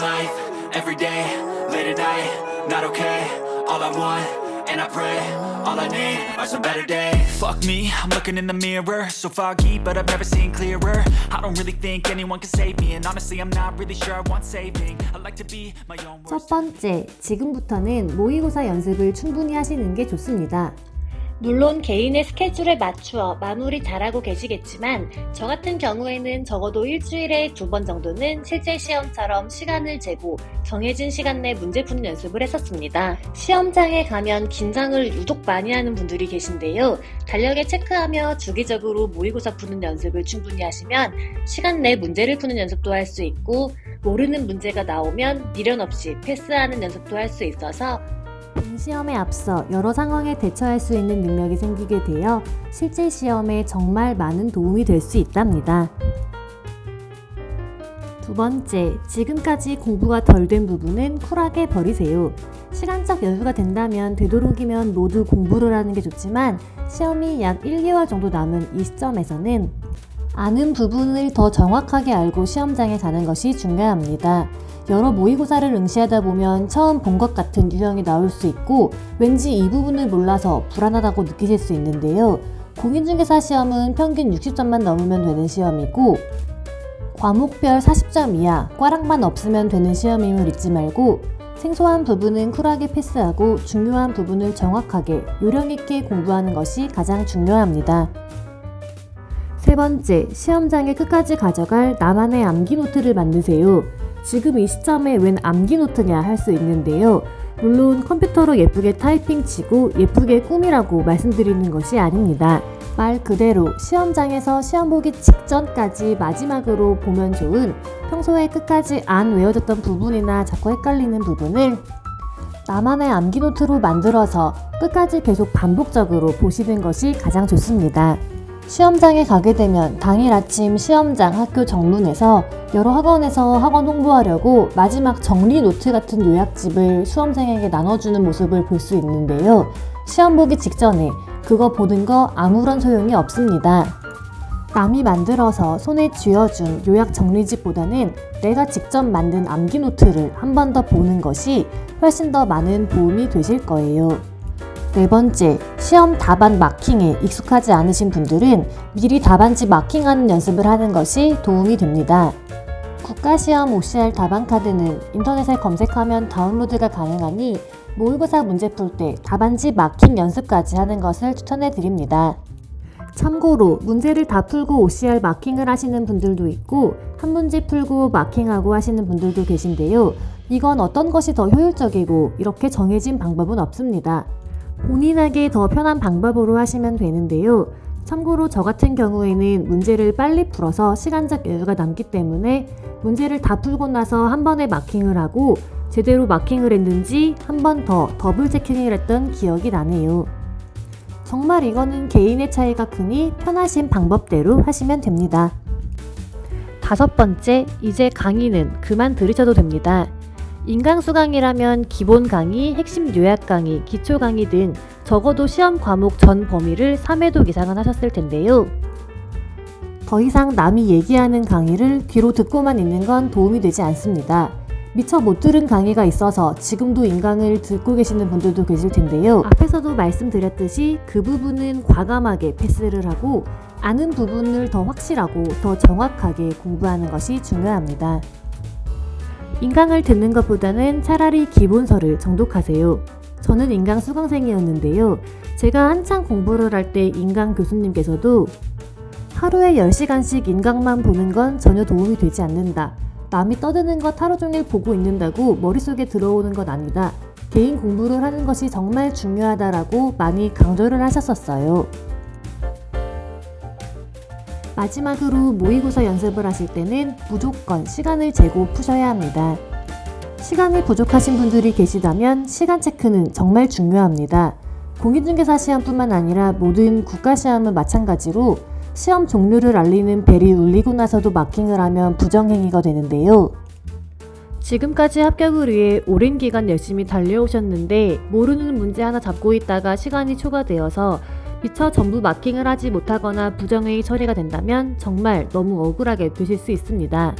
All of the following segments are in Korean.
life, every day, late at night, not okay. All I want, and I pray, all I need are some better days. Fuck me, I'm looking in the mirror, so foggy, but I've never seen clearer. I don't really think anyone can save me, and honestly, I'm not really sure I want saving. I like to be my own 첫 worst. 번째, 지금부터는 모의고사 연습을 충분히 하시는 게 좋습니다. 물론 개인의 스케줄에 맞추어 마무리 잘하고 계시겠지만 저 같은 경우에는 적어도 일주일에 두 번 정도는 실제 시험처럼 시간을 재고 정해진 시간 내 문제 푸는 연습을 했었습니다. 시험장에 가면 긴장을 유독 많이 하는 분들이 계신데요. 달력에 체크하며 주기적으로 모의고사 푸는 연습을 충분히 하시면 시간 내 문제를 푸는 연습도 할 수 있고 모르는 문제가 나오면 미련 없이 패스하는 연습도 할 수 있어서 본 시험에 앞서 여러 상황에 대처할 수 있는 능력이 생기게 되어 실제 시험에 정말 많은 도움이 될 수 있답니다. 두 번째, 지금까지 공부가 덜 된 부분은 쿨하게 버리세요. 시간적 여유가 된다면 되도록이면 모두 공부를 하는 게 좋지만 시험이 약 1개월 정도 남은 이 시점에서는 아는 부분을 더 정확하게 알고 시험장에 가는 것이 중요합니다. 여러 모의고사를 응시하다 보면 처음 본 것 같은 유형이 나올 수 있고 왠지 이 부분을 몰라서 불안하다고 느끼실 수 있는데요. 공인중개사 시험은 평균 60점만 넘으면 되는 시험이고 과목별 40점 이하, 꽈락만 없으면 되는 시험임을 잊지 말고 생소한 부분은 쿨하게 패스하고 중요한 부분을 정확하게 요령 있게 공부하는 것이 가장 중요합니다. 세 번째, 시험장에 끝까지 가져갈 나만의 암기 노트를 만드세요. 지금 이 시점에 웬 암기 노트냐 할 수 있는데요. 물론 컴퓨터로 예쁘게 타이핑 치고 예쁘게 꾸미라고 말씀드리는 것이 아닙니다. 말 그대로 시험장에서 시험 보기 직전까지 마지막으로 보면 좋은 평소에 끝까지 안 외워졌던 부분이나 자꾸 헷갈리는 부분을 나만의 암기 노트로 만들어서 끝까지 계속 반복적으로 보시는 것이 가장 좋습니다. 시험장에 가게 되면 당일 아침 시험장 학교 정문에서 여러 학원에서 학원 홍보하려고 마지막 정리 노트 같은 요약집을 수험생에게 나눠주는 모습을 볼 수 있는데요. 시험 보기 직전에 그거 보는 거 아무런 소용이 없습니다. 남이 만들어서 손에 쥐어준 요약 정리집보다는 내가 직접 만든 암기 노트를 한 번 더 보는 것이 훨씬 더 많은 도움이 되실 거예요. 네 번째, 시험 답안 마킹에 익숙하지 않으신 분들은 미리 답안지 마킹하는 연습을 하는 것이 도움이 됩니다. 국가시험 OCR 답안 카드는 인터넷에 검색하면 다운로드가 가능하니 모의고사 문제 풀 때 답안지 마킹 연습까지 하는 것을 추천해 드립니다. 참고로 문제를 다 풀고 OCR 마킹을 하시는 분들도 있고 한 문제 풀고 마킹하고 하시는 분들도 계신데요. 이건 어떤 것이 더 효율적이고 이렇게 정해진 방법은 없습니다. 본인에게 더 편한 방법으로 하시면 되는데요. 참고로 저 같은 경우에는 문제를 빨리 풀어서 시간적 여유가 남기 때문에 문제를 다 풀고 나서 한 번에 마킹을 하고 제대로 마킹을 했는지 한 번 더 더블 체킹을 했던 기억이 나네요. 정말 이거는 개인의 차이가 크니 편하신 방법대로 하시면 됩니다. 다섯 번째, 이제 강의는 그만 들으셔도 됩니다. 인강수 강의라면 기본 강의, 핵심 요약 강의, 기초 강의 등 적어도 시험 과목 전 범위를 3회독 이상은 하셨을 텐데요. 더 이상 남이 얘기하는 강의를 귀로 듣고만 있는 건 도움이 되지 않습니다. 미처 못 들은 강의가 있어서 지금도 인강을 듣고 계시는 분들도 계실 텐데요. 앞에서도 말씀드렸듯이 그 부분은 과감하게 패스를 하고 아는 부분을 더 확실하고 더 정확하게 공부하는 것이 중요합니다. 인강을 듣는 것보다는 차라리 기본서를 정독하세요. 저는 인강 수강생이었는데요. 제가 한창 공부를 할 때 인강 교수님께서도 하루에 10시간씩 인강만 보는 건 전혀 도움이 되지 않는다. 남이 떠드는 것 하루 종일 보고 있는다고 머릿속에 들어오는 건 아니다. 개인 공부를 하는 것이 정말 중요하다라고 많이 강조를 하셨었어요. 마지막으로 모의고사 연습을 하실 때는 무조건 시간을 재고 푸셔야 합니다. 시간이 부족하신 분들이 계시다면 시간 체크는 정말 중요합니다. 공인중개사 시험뿐만 아니라 모든 국가시험은 마찬가지로 시험 종류를 알리는 벨이 울리고 나서도 마킹을 하면 부정행위가 되는데요. 지금까지 합격을 위해 오랜 기간 열심히 달려오셨는데 모르는 문제 하나 잡고 있다가 시간이 초과되어서 미처 전부 마킹을 하지 못하거나 부정행위 처리가 된다면 정말 너무 억울하게 되실 수 있습니다.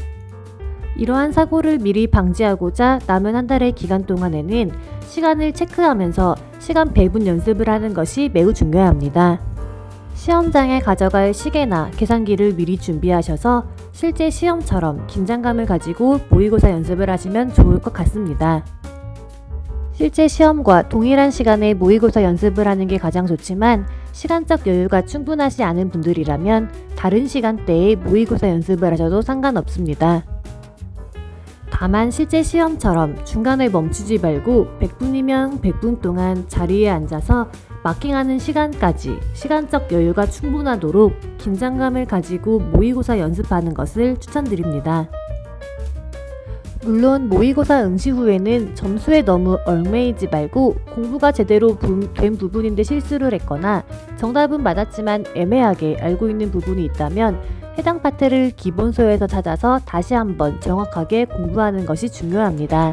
이러한 사고를 미리 방지하고자 남은 한 달의 기간 동안에는 시간을 체크하면서 시간 배분 연습을 하는 것이 매우 중요합니다. 시험장에 가져갈 시계나 계산기를 미리 준비하셔서 실제 시험처럼 긴장감을 가지고 모의고사 연습을 하시면 좋을 것 같습니다. 실제 시험과 동일한 시간에 모의고사 연습을 하는 게 가장 좋지만 시간적 여유가 충분하지 않은 분들이라면 다른 시간대에 모의고사 연습을 하셔도 상관없습니다. 다만 실제 시험처럼 중간에 멈추지 말고 100분이면 100분 동안 자리에 앉아서 마킹하는 시간까지 시간적 여유가 충분하도록 긴장감을 가지고 모의고사 연습하는 것을 추천드립니다. 물론 모의고사 응시 후에는 점수에 너무 얽매이지 말고 공부가 제대로 부- 된 부분인데 실수를 했거나 정답은 맞았지만 애매하게 알고 있는 부분이 있다면 해당 파트를 기본서에서 찾아서 다시 한번 정확하게 공부하는 것이 중요합니다.